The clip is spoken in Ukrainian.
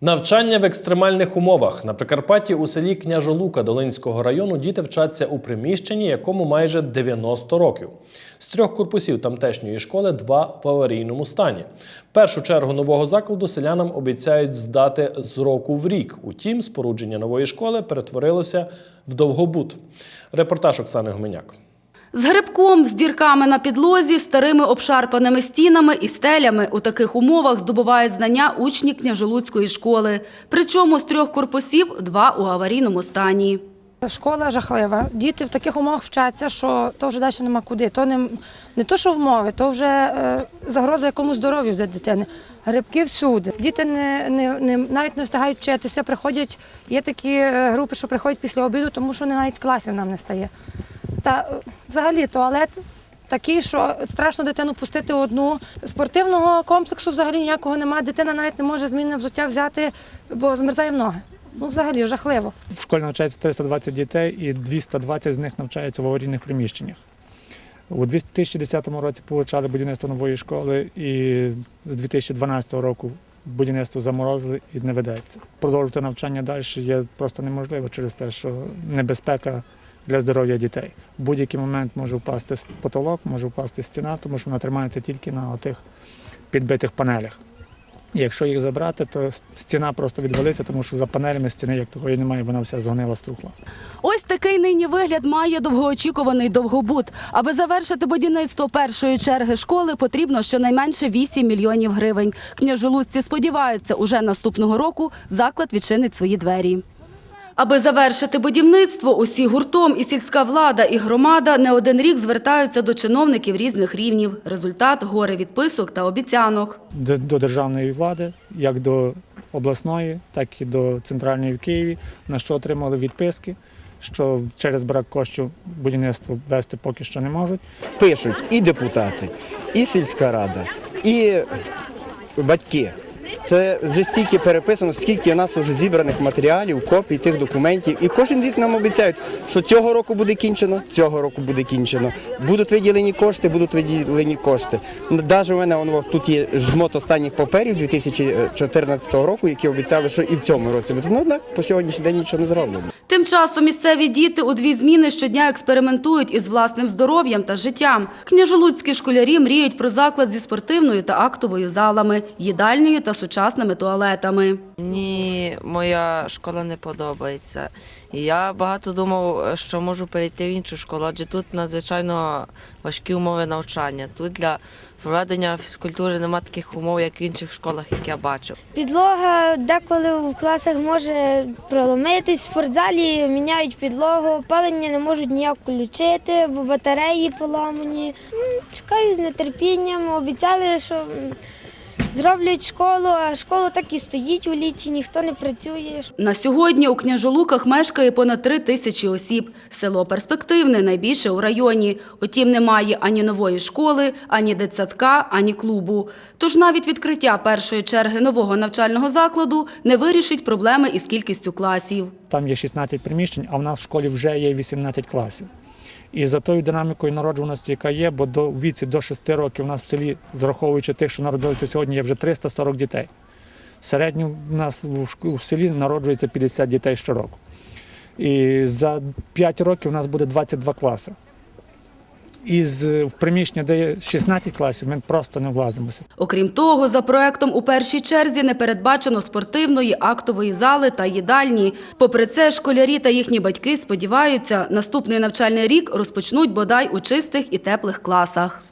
Навчання в екстремальних умовах на Прикарпатті у селі Княжолука Долинського району діти вчаться у приміщенні, якому майже 90 років. З трьох корпусів тамтешньої школи два в аварійному стані. Першу чергу нового закладу селянам обіцяють здати з року в рік. Утім, спорудження нової школи перетворилося в довгобут. Репортаж Оксани Гуменяк. З грибком, з дірками на підлозі, старими обшарпаними стінами і стелями у таких умовах здобувають знання учні княжолуцької школи. Причому з трьох корпусів два у аварійному стані. Школа жахлива. Діти в таких умовах вчаться, що то вже далі нема куди. То не, не то, що вмови, то вже е, загроза якомусь здоров'ю для дитини. Грибки всюди. Діти не, не, не, навіть не встигають вчитися, приходять, є такі е, групи, що приходять після обіду, тому що навіть класів нам не стає. Та е, взагалі туалет такий, що страшно дитину пустити одну. Спортивного комплексу взагалі ніякого немає. Дитина навіть не може змінне взуття взяти, бо змерзає ноги. Ну, взагалі, жахливо. В школі навчається 320 дітей і 220 з них навчаються в аварійних приміщеннях. У 2010 році почали будівництво нової школи і з 2012 року будівництво заморозили і не ведеться. Продовжити навчання далі є просто неможливо через те, що небезпека для здоров'я дітей. В будь-який момент може впасти потолок, може впасти стіна, тому що вона тримається тільки на тих підбитих панелях. І якщо їх забрати, то стіна просто відвалиться, тому що за панелями стіни як такої немає, вона вся згнила, струхла. Ось такий нині вигляд має довгоочікуваний довгобут. Аби завершити будівництво першої черги школи, потрібно щонайменше 8 мільйонів гривень. Княжолузці сподіваються, уже наступного року заклад відчинить свої двері. Аби завершити будівництво, усі гуртом і сільська влада, і громада не один рік звертаються до чиновників різних рівнів. Результат – гори відписок та обіцянок. До, до державної влади, як до обласної, так і до центральної в Києві, на що отримали відписки, що через брак коштів будівництво вести поки що не можуть. пишуть і депутати, і сільська рада, і батьки. Це вже стільки переписано, скільки у нас вже зібраних матеріалів, копій тих документів. І кожен рік нам обіцяють, що цього року буде кінчено, цього року буде кінчено. Будуть виділені кошти, будуть виділені кошти. Навіть у мене воно, тут є жмот останніх паперів 2014 року, які обіцяли, що і в цьому році буде. Ну однак по сьогоднішній день нічого не зроблено. Тим часом місцеві діти у дві зміни щодня експериментують із власним здоров'ям та життям. Княжолуцькі школярі мріють про заклад зі спортивною та актовою залами, їдальнею та сучасними туалетами. Мені моя школа не подобається. Я багато думав, що можу перейти в іншу школу, адже тут надзвичайно важкі умови навчання. Тут для проведення фізкультури немає таких умов, як в інших школах, як я бачив. Підлога деколи в класах може проломитись. В спортзалі міняють підлогу, опалення не можуть ніяк включити, бо батареї поламані. Чекаю з нетерпінням. Обіцяли, що зроблять школу, а школа так і стоїть у літі, ніхто не працює. На сьогодні у Княжолуках мешкає понад три тисячі осіб. Село перспективне, найбільше у районі. Утім, немає ані нової школи, ані дитсадка, ані клубу. Тож навіть відкриття першої черги нового навчального закладу не вирішить проблеми із кількістю класів. Там є 16 приміщень, а в нас в школі вже є 18 класів. І за тою динамікою народжуваності, яка є, бо до віці до 6 років у нас в селі, враховуючи тих, що народилися сьогодні, є вже 340 дітей. Середньо в нас в селі народжується 50 дітей щороку. І за 5 років у нас буде 22 класи. Із е, в приміщення, де є 16 класів, ми просто не влазимося. Окрім того, за проектом у першій черзі не передбачено спортивної, актової зали та їдальні. Попри це, школярі та їхні батьки сподіваються, наступний навчальний рік розпочнуть бодай у чистих і теплих класах.